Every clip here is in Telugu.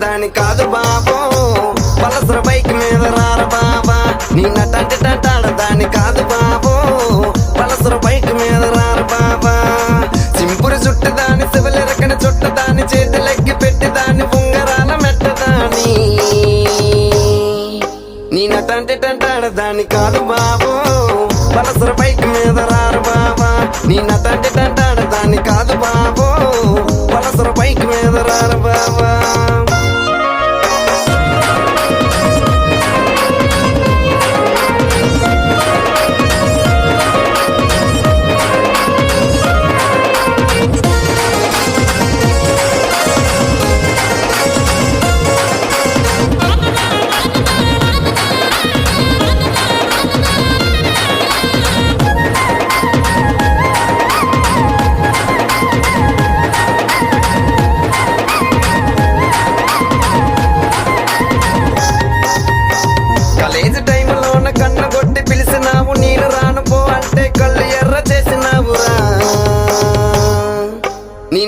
దాని కాదు బాబో. పలసర బైక్ మీద రార బాబా. నీ నటంటే టంటాడ దాని కాదు బాబో. పలసర బైక్ మీద రార బాబా. సింపురు చుట్టు దాని శివలిరకని చుట్ట దాని చేతులెక్కి పెట్టి దాని ఉంగరాల మెట్టదాని నీ నటంటే టంటాడ దాని కాదు బాబో. పలసర బైక్ మీద రారు బాబా. నీ నటంటే టంటాడ దాని కాదు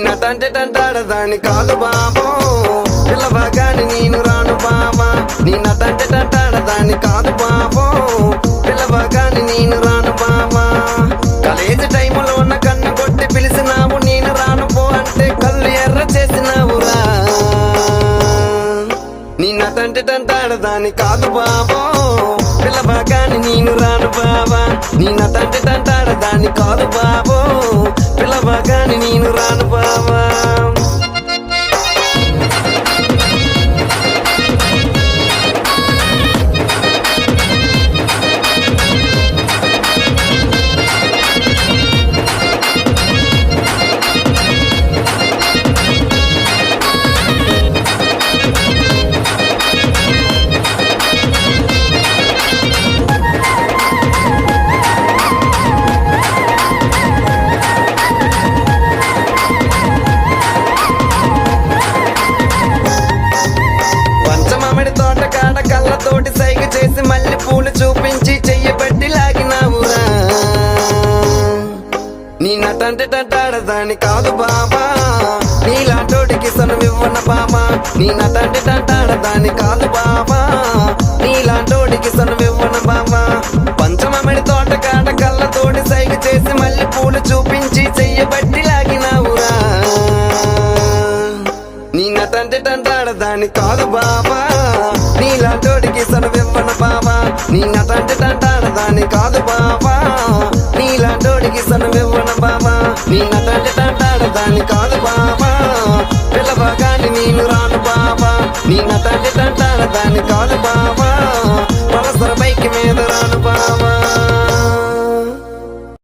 నిన్న నటంటే టంటాడ దాని కాదు బాబో పిల్లవగాని నేను రాను బాబా నిన్న నటంటే టంటాడ దాని కాదు బాబో పిల్లవగాని నేను రాను బాబా కాలేజీ టైంలో ఉన్న కన్ను కొట్టి పిలిచినావు నేను రాను పో అంటే కళ్ళు ఎర్ర చేసినావురా. నిన్న నటంటే టంటాడ దాని కాదు బాబో పిల్లబాగాని నేను రాను బాబా నిన్న నటంటే టంటాడ దాని కాదు బాబో నీ నటంటే కాదు బాబా నీలాంటోడికి సనువివ్వన బామా. నీ నా టంటాడ దాని కాదు బాబా నీలాంటోడికి సనువివ్వన బాబా పంచమామిడి తోట కాటకల్లా తోటి సైగ చేసి మళ్ళీ పూలు చూపించి చెయ్యబట్టి లాగినావురా. నీ నా టంటాడ దాని కాదు బాబా నీలాంటోడికి సనువివ్వన బామా. నీ నా టంటాడ దాని కాదు బాబా నీ నటంటే తంటాడు దాన్ని కాదు బాబా పిల్లవగాని నేను రాను బాబా నీ నటంటే టంటాడ దాని